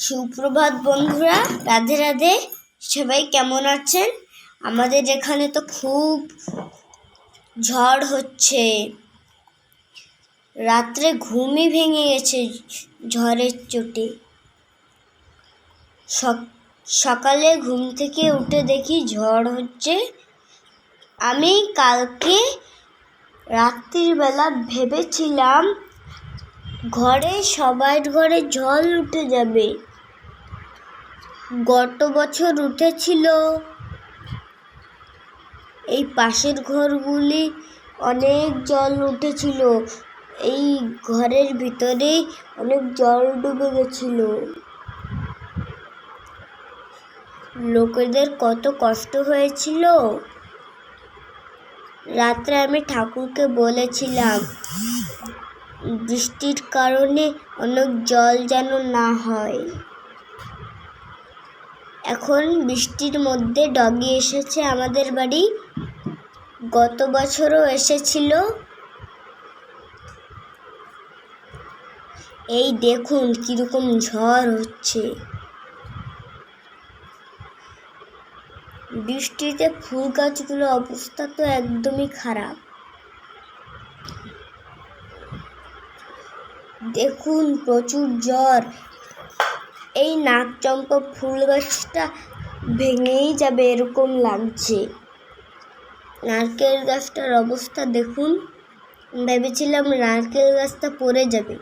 সুপ্রভাত বন্ধুরা, রাধে রাধে। সবাই কেমন আছেন? আমাদের এখানে তো খুব ঝড় হচ্ছে। রাত্রে ঘুমই ভেঙে গেছে ঝড়ের চোটে। সক- সকালে ঘুম থেকে উঠে দেখি ঝড় হচ্ছে। আমি কালকে রাত্রির বেলা ভেবেছিলাম, ঘরে সবার ঘরে জল উঠে যাবে। গত বছর উঠেছিল। এই পাশের ঘরগুলি অনেক জল উঠেছিল। এই ঘরের ভিতরেই অনেক জল ডুবে গেছিল। লোকেদের কত কষ্ট হয়েছিল। রাত্রে আমি ঠাকুরকে বলেছিলাম, বৃষ্টির কারণে অনেক জল যেন না হয়। এখন বৃষ্টির মধ্যে ডগি এসেছে আমাদের বাড়ি। গত বছরও এসেছিল। এই দেখুন কীরকম ঝড় হচ্ছে। বৃষ্টিতে ফুল গাছগুলোর অবস্থা তো একদমই খারাপ। দেখুন প্রচুর জ্বর। এই নাকচম্পা ফুল গাছটা ভেঙেই যাবে এরকম লাগছে। নারকেল গাছটার অবস্থা দেখুন। ভেবেছিলাম নারকেল গাছটা পড়ে যাবে।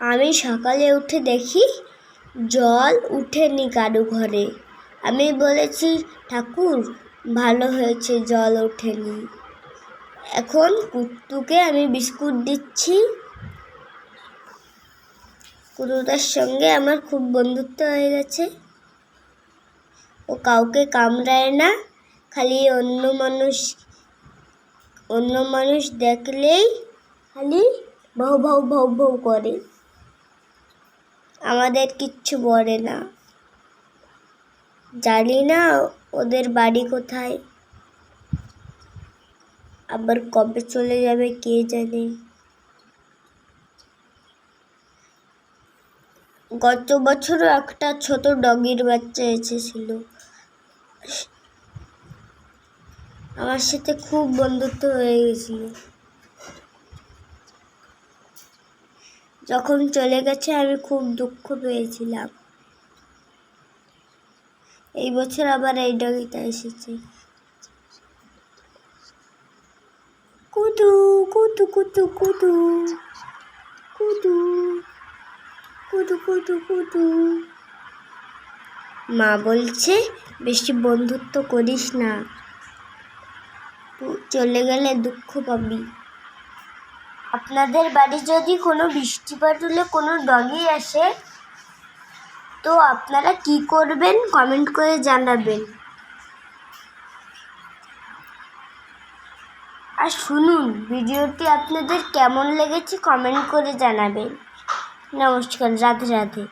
আমি সকালে উঠে দেখি জল উঠেনি কারও ঘরে। আমি বলেছি, ঠাকুর, ভালো হয়েছে, জল ওঠেনি। এখন কুত্তুকে আমি বিস্কুট দিচ্ছি। কুটুটার সঙ্গে আমার খুব বন্ধুত্ব হয়ে গেছে। ও কাউকে কামড়ায় না, খালি অন্য মানুষ অন্য মানুষ দেখলেই খালি ভাউ ভাউ ভাউ ভাউ করে। আমাদের কিচ্ছু বলে না। জানি না ওদের বাড়ি কোথায়। আবার কবে চলে যাবে কে জানে? গত বছরও একটা ছোট ডগির বাচ্চা এসেছিল। আমার সাথে খুব বন্ধুত্ব হয়ে গেছিল। যখন চলে গেছে আমি খুব দুঃখ পেয়েছিলাম। এই বছর আবার এই ডগিটা এসেছে। কুতু কুতু কুতু কুতু কুতু কুতু কুতু কুতু মা বলছে, বেশি বন্ধুত্ব করিস না। চলে গেলে দুঃখ পাবি। আপনাদের বাড়ি যদি কোনো বৃষ্টিপাত হলে কোনো ডগি আসে, তো আপনারা কি করবেন? কমেন্ট করে জানাবেন। আর শুনুন ভিডিওটি আপনাদের কেমন লেগেছে কমেন্ট করে জানাবেন। নমস্কার রাধে রাধে।